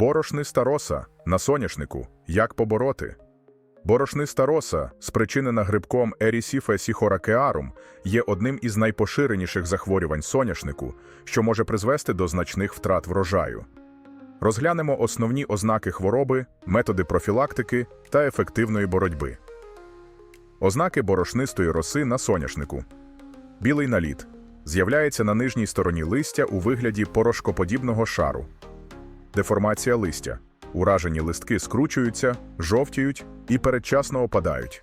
Борошниста роса на соняшнику. Як побороти? Борошниста роса, спричинена грибком Ерісіфе сіхоракеарум, є одним із найпоширеніших захворювань соняшнику, що може призвести до значних втрат врожаю. Розглянемо основні ознаки хвороби, методи профілактики та ефективної боротьби. Ознаки борошнистої роси на соняшнику. Білий наліт з'являється на нижній стороні листя у вигляді порошкоподібного шару. Деформація листя. Уражені листки скручуються, жовтіють і передчасно опадають.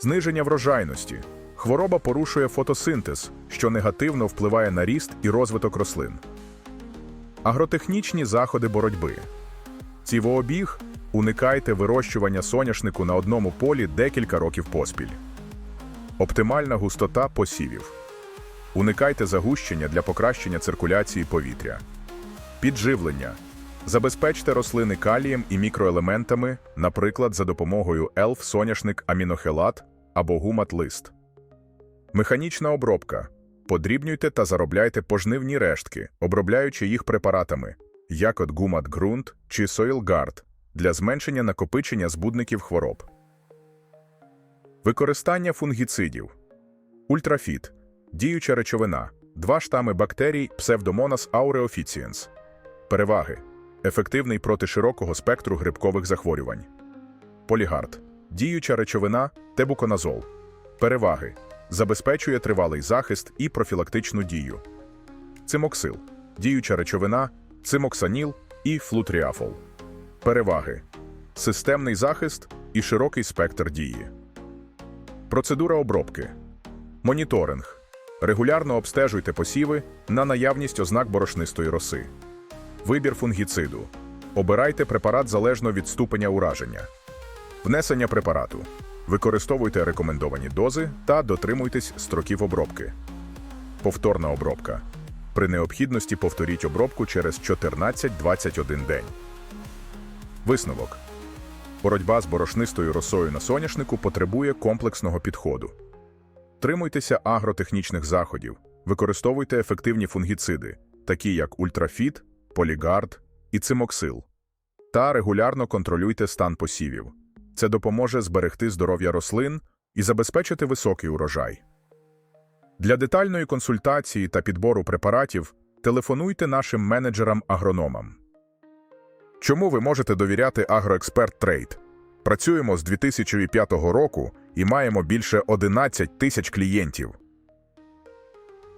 Зниження врожайності. Хвороба порушує фотосинтез, що негативно впливає на ріст і розвиток рослин. Агротехнічні заходи боротьби. Цівообіг уникайте вирощування соняшнику на одному полі декілька років поспіль. Оптимальна густота посівів. Уникайте загущення для покращення циркуляції повітря. Підживлення. Забезпечте рослини калієм і мікроелементами, наприклад, за допомогою ЕЛФ соняшник амінохелат або гумат-лист. Механічна обробка. Подрібнюйте та заробляйте пожнивні рештки, обробляючи їх препаратами, як от гумат-ґрунт чи соїлгард, для зменшення накопичення збудників хвороб. Використання фунгіцидів. Ультрафіт. Діюча речовина. Два штами бактерій Pseudomonas aureoficiens. Переваги. Ефективний проти широкого спектру грибкових захворювань. Полігард. Діюча речовина тебуконазол. Переваги. Забезпечує тривалий захист і профілактичну дію. Цимоксил. Діюча речовина цимоксаніл і флутріафол. Переваги. Системний захист і широкий спектр дії. Процедура обробки. Моніторинг. Регулярно обстежуйте посіви на наявність ознак борошнистої роси. Вибір фунгіциду. Обирайте препарат залежно від ступеня ураження. Внесення препарату. Використовуйте рекомендовані дози та дотримуйтесь строків обробки. Повторна обробка. При необхідності повторіть обробку через 14-21 день. Висновок. Боротьба з борошнистою росою на соняшнику потребує комплексного підходу. Тримуйтеся агротехнічних заходів, використовуйте ефективні фунгіциди, такі як ультрафіт, полігард і цимоксил, та регулярно контролюйте стан посівів. Це допоможе зберегти здоров'я рослин і забезпечити високий урожай. Для детальної консультації та підбору препаратів телефонуйте нашим менеджерам-агрономам. Чому ви можете довіряти Агроексперт Трейд? Працюємо з 2005 року і маємо більше 11 тисяч клієнтів.